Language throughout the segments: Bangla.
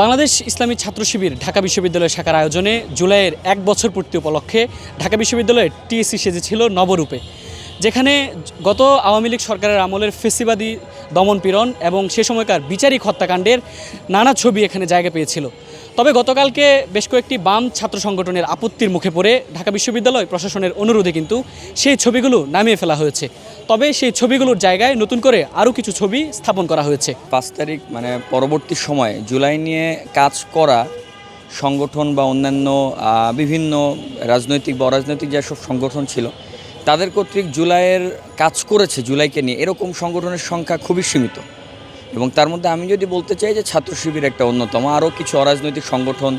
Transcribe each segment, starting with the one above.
বাংলাদেশ ইসলামী ছাত্র শিবির ঢাকা বিশ্ববিদ্যালয় শাখার আয়োজনে জুলাইয়ের এক বছর পূর্তি উপলক্ষে ঢাকা বিশ্ববিদ্যালয়ের টিএসসি সেজেছিল নবরূপে, যেখানে গত আওয়ামী লীগ সরকারের আমলের ফেসিবাদী দমনপীড়ন এবং সে সময়কার বিচারিক হত্যাকাণ্ডের নানা ছবি এখানে জায়গা পেয়েছিল। তবে গতকালকে বেশ কয়েকটি বাম ছাত্র সংগঠনের আপত্তির মুখে পড়ে ঢাকা বিশ্ববিদ্যালয় প্রশাসনের অনুরোধে কিন্তু সেই ছবিগুলো নামিয়ে ফেলা হয়েছে। তবে সেই ছবিগুলোর জায়গায় নতুন করে আরও কিছু ছবি স্থাপন করা হয়েছে। পাঁচ তারিখ মানে পরবর্তী সময়ে জুলাই নিয়ে কাজ করা সংগঠন বা অন্যান্য বিভিন্ন রাজনৈতিক বা অরাজনৈতিক যেসব সংগঠন ছিল, তাদের কর্তৃক জুলাইয়ের কাজ করেছে, জুলাইকে নিয়ে। এরকম সংগঠনের সংখ্যা খুবই সীমিত। এবং তার মধ্যে আমি যদি বলতে চাই যে ছাত্র শিবির একটা অন্যতম, আরও কিছু অরাজনৈতিক সংগঠন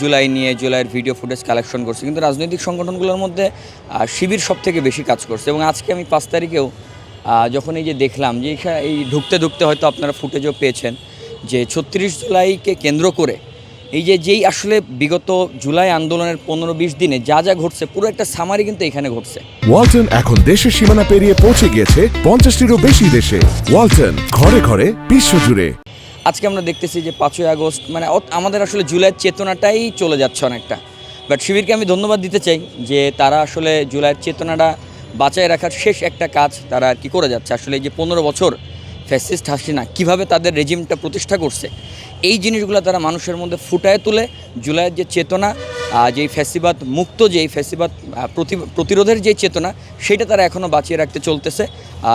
জুলাই নিয়ে জুলাইয়ের ভিডিও ফুটেজ কালেকশন করছে। কিন্তু রাজনৈতিক সংগঠনগুলোর মধ্যে শিবির সব থেকে বেশি কাজ করছে। এবং আজকে আমি পাঁচ তারিখেও যখন এই যে দেখলাম যে এই ঢুকতে ঢুকতে হয়তো আপনারা ফুটেজও পেয়েছেন যে ছত্রিশ জুলাইকে কেন্দ্র করে এই যে যেই আসলে বিগত জুলাই আন্দোলনের পনেরো বিশ দিনে যা যা ঘটছে পুরো একটা সামারি কিন্তু এখানে ঘটছে। ওয়ালটন এখন দেশের সীমানা পেরিয়ে পৌঁছে গিয়েছে পঞ্চাশটিরও বেশি দেশে। ওয়ালটন ঘরে ঘরে বিশ্বজুড়ে আজকে আমরা দেখতেছি যে পাঁচই আগস্ট মানে আমাদের আসলে জুলাইয়ের চেতনাটাই চলে যাচ্ছে অনেকটা। বাট শিবিরকে আমি ধন্যবাদ দিতে চাই যে তারা আসলে জুলাইয়ের চেতনাটা বাঁচায় রাখার শেষ একটা কাজ তারা আর কি করে যাচ্ছে। আসলে এই যে পনেরো বছর ফ্যাসিস্ট হাসিনা কীভাবে তাদের রেজিমটা প্রতিষ্ঠা করছে, এই জিনিসগুলো তারা মানুষের মধ্যে ফুটায় তুলে। জুলাইয়ের যে চেতনা যেই ফ্যাসিবাদ মুক্ত, যেই ফ্যাসিবাদ প্রতি- প্রতিরোধের যে চেতনা, সেটা তারা এখনও বাঁচিয়ে রাখতে চলতেছে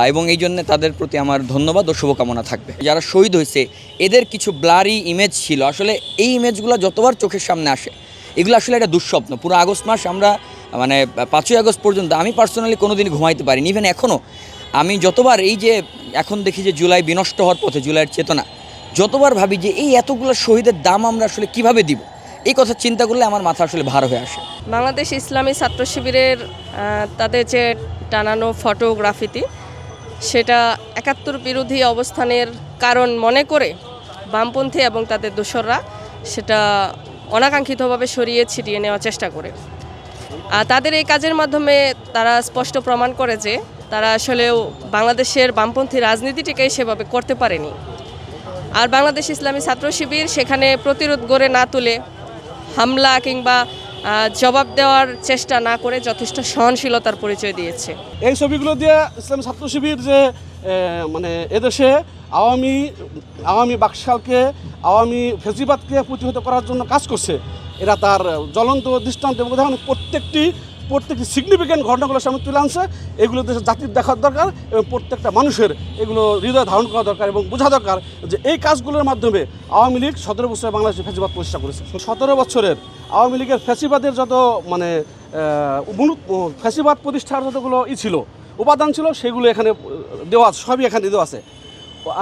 এবং এই জন্য তাদের প্রতি আমার ধন্যবাদ ও শুভকামনা থাকবে। যারা শহীদ হয়েছে, এদের কিছু ব্লারি ইমেজ ছিল। আসলে এই ইমেজগুলো যতবার চোখের সামনে আসে, এগুলো আসলে একটা দুঃস্বপ্ন। পুরো আগস্ট মাস আমরা মানে পাঁচই আগস্ট পর্যন্ত আমি পার্সোনালি কোনো দিন ঘুমাইতে পারিনি ইভেন এখনও আমি যতবার এই যে এখন দেখি যে জুলাই বিনষ্ট হওয়ার পথে, জুলাইয়ের চেতনা, যতবার ভাবি যে এই এতগুলো শহীদের দাম আমরা আসলে কীভাবে দিব, এই কথা চিন্তা করলে আমার মাথা আসলে ভার হয়ে আসে। বাংলাদেশ ইসলামী ছাত্র শিবিরের তাদের যে টানানো ফটোগ্রাফিতি সেটা একাত্তর বিরোধী অবস্থানের কারণ মনে করে বামপন্থী এবং তাদের দোসররা সেটা অনাকাঙ্ক্ষিতভাবে সরিয়ে ছিটিয়ে নেওয়ার চেষ্টা করে। আর তাদের এই কাজের মাধ্যমে তারা স্পষ্ট প্রমাণ করে যে তারা আসলেও বাংলাদেশের বামপন্থী রাজনীতিটিকে সেভাবে করতে পারেনি। আর বাংলাদেশ ইসলামী ছাত্র শিবির সেখানে প্রতিরোধ গড়ে না তুলে হামলা কিংবা জবাব দেওয়ার চেষ্টা না করে যথেষ্ট সহনশীলতার পরিচয় দিয়েছে। এই ছবিগুলো দিয়ে ইসলাম ছাত্র শিবির যে মানে এদেশে আওয়ামী আওয়ামী বাকশালকে, আওয়ামী ফেজিবাদকে প্রতিহত করার জন্য কাজ করছে, এরা তার জ্বলন্ত দৃষ্টান্ত উদাহরণ প্রত্যেকটি প্রত্যেকটি সিগনিফিক্যান্ট ঘটনাগুলোর সামনে তুলে আনছে। এগুলো দেশের জাতির দেখার দরকার এবং প্রত্যেকটা মানুষের এগুলো হৃদয় ধারণ করা দরকার এবং বোঝা দরকার যে এই কাজগুলোর মাধ্যমে আওয়ামী লীগ সতেরো বছরে বাংলাদেশে ফেসিবাদ প্রতিষ্ঠা করেছে। সতেরো বছরের আওয়ামী লীগের ফেসিবাদের যত মানে ফ্যাসিবাদ প্রতিষ্ঠার যতগুলো ই ছিল, উপাদান ছিল, সেগুলো এখানে দেওয়া সবই এখানে দেওয়া আছে।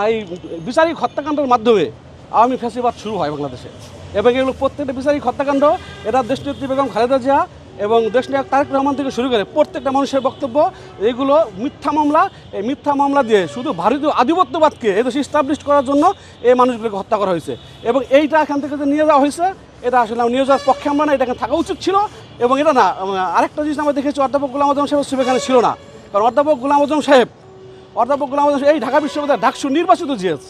এই বিচারিক হত্যাকাণ্ডের মাধ্যমে আওয়ামী ফ্যাসিবাদ শুরু হয় বাংলাদেশে। এবং এগুলো প্রত্যেকটা বিচারিক হত্যাকাণ্ড, এটা দেশনেত্রী বেগম খালেদা জিয়া এবং দেশনায়ক তারেক রহমান থেকে শুরু করে প্রত্যেকটা মানুষের বক্তব্য, এগুলো মিথ্যা মামলা, এই মিথ্যা মামলা দিয়ে শুধু ভারতীয় আধিপত্যবাদকে এদেশে ইস্টাবলিশ করার জন্য এই মানুষগুলোকে হত্যা করা হয়েছে। এবং এইটা এখান থেকে যে নিয়ে যাওয়া হয়েছে, এটা আসলে নিয়ে যাওয়ার পক্ষে আমরা না, এটা থাকা উচিত ছিল। এবং এটা না আরেকটা জিনিস আমরা দেখেছি, অধ্যাপক গুলাম আজম সাহেব শিব এখানে ছিল না। কারণ অধ্যাপক গুলাম আজম সাহেব, অধ্যাপক গোলাম আজম এই ঢাকা বিশ্ববিদ্যালয় ডাকসু নির্বাচিত জিএস।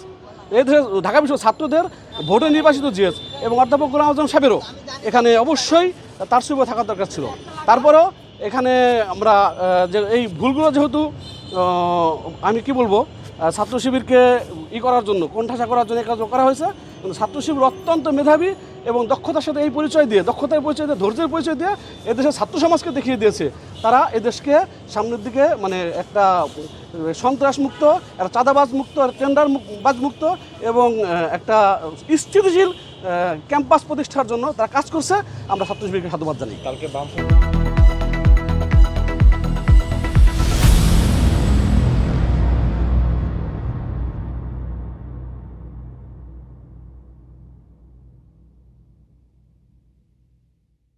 এই ধরে ঢাকা বিশ্ব ছাত্রদের ভোটে নির্বাচিত জিএস এবং অধ্যাপক গোলাম আজম সাহেবেরও এখানে অবশ্যই তার সুবিধা থাকার দরকার ছিল। তারপরেও এখানে আমরা যে এই ভুলগুলো যেহেতু আমি কি বলব ছাত্র শিবিরকে ই করার জন্য, কোণঠাসা করার জন্য কাজ করা হয়েছে। ছাত্র শিবির অত্যন্ত মেধাবী এবং দক্ষতার সাথে এই পরিচয় দিয়ে, দক্ষতার পরিচয় দিয়ে, ধৈর্যের পরিচয় দিয়ে এদেশের ছাত্র সমাজকে দেখিয়ে দিয়েছে। তারা এদেশকে সামনের দিকে মানে একটা সন্ত্রাস মুক্ত একটা চাঁদাবাজ মুক্ত টেন্ডার বাজ মুক্ত এবং একটা স্থিতিশীল ক্যাম্পাস প্রতিষ্ঠার জন্য তারা কাজ করছে। আমরা ছাত্র জানি সাধুবাদ জানাই।